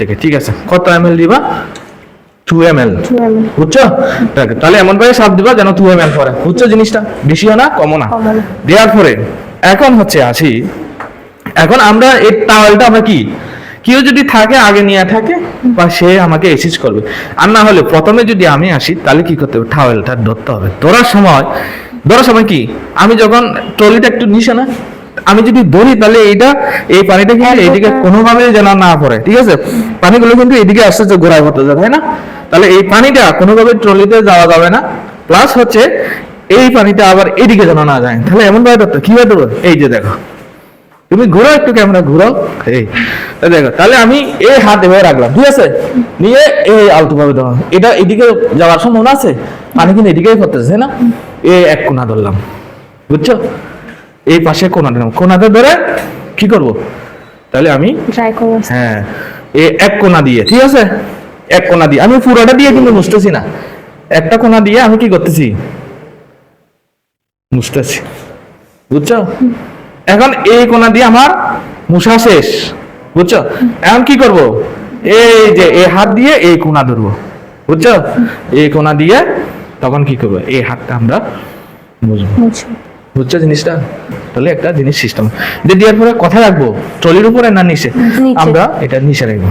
থেকে ঠিক আছে? কত এম এল দিবা? টু এম এল বুঝছ? তাহলে এমন ভাবে সাপ দিবা যেন টু এম এল পরে বুঝছ জিনিসটা? বেশিও না কমও না। দেওয়ার পরে এখন হচ্ছে আসি এখন আমরা এই টাওয়েলটা আমরা কি? কেউ যদি থাকে আগে নিয়ে থাকে বা সে আমাকে এসিস করবে। আর না হলে প্রথমে যদি আমি আসি তাহলে কি করতে হবে? টাওয়েলটা ধরতে হবে। ধরার সময় ধরার সময় কি? আমি যখন ট্রলিটা একটু নিশে না আমি যদি ধরি তাহলে এইটা এই পানিটা কিন্তু এইদিকে কোনোভাবে যেন না পড়ে ঠিক আছে? পানিগুলো কিন্তু এদিকে আস্তে আস্তে ঘোরায় করতে যাবে তাই না? তাহলে এই পানিটা কোনোভাবে ট্রলিতে যাওয়া যাবে না প্লাস হচ্ছে এই পানিটা আবার এদিকে যেন না যায়। তাহলে এমন ভাবে ধরতে কীভাবে ধরবো এই যে দেখো। তুমি ঘুরো একটু ক্যামেরা ঘুরো এই দেখো তাহলে আমি এই হাত এভাবে রাখলাম ঠিক আছে? নিয়ে এই আলতু ভাবে ধরো এটা এদিকে যাওয়ার সম্ভাবনা আছে? পানি কিন্তু এদিকেই করতেছে না? এই এক কোনা ধরলাম বুঝছ? এই পাশে কোনা দিলাম কোনাতে ধরে কি করব? তাহলে আমি ড্রাই করব। হ্যাঁ এ এক কোনা দিয়ে ঠিক আছে? এক কোনা দিয়ে। আমি পুরোটা দিয়ে কিন্তু মুছতেছি না। একটা কোনা দিয়ে আমি কি করতেছি? মুছতেছি। বুঝছ? এখন এই কোনা দিয়ে আমার মুছা শেষ। বুঝছ? এখন কি করব? এই যে এই হাত দিয়ে এই কোনা ধরবো। বুঝছ? এই কোনা দিয়ে তখন কি করব? এই হাতটা আমরা বুঝব বুঝছ জিনিসটা? তাহলে একটা জিনিস সিস্টেম যে দেওয়ার পরে কথা রাখব ট্রলির উপরে না নিচে। আমরা এটা নিচে রাখব।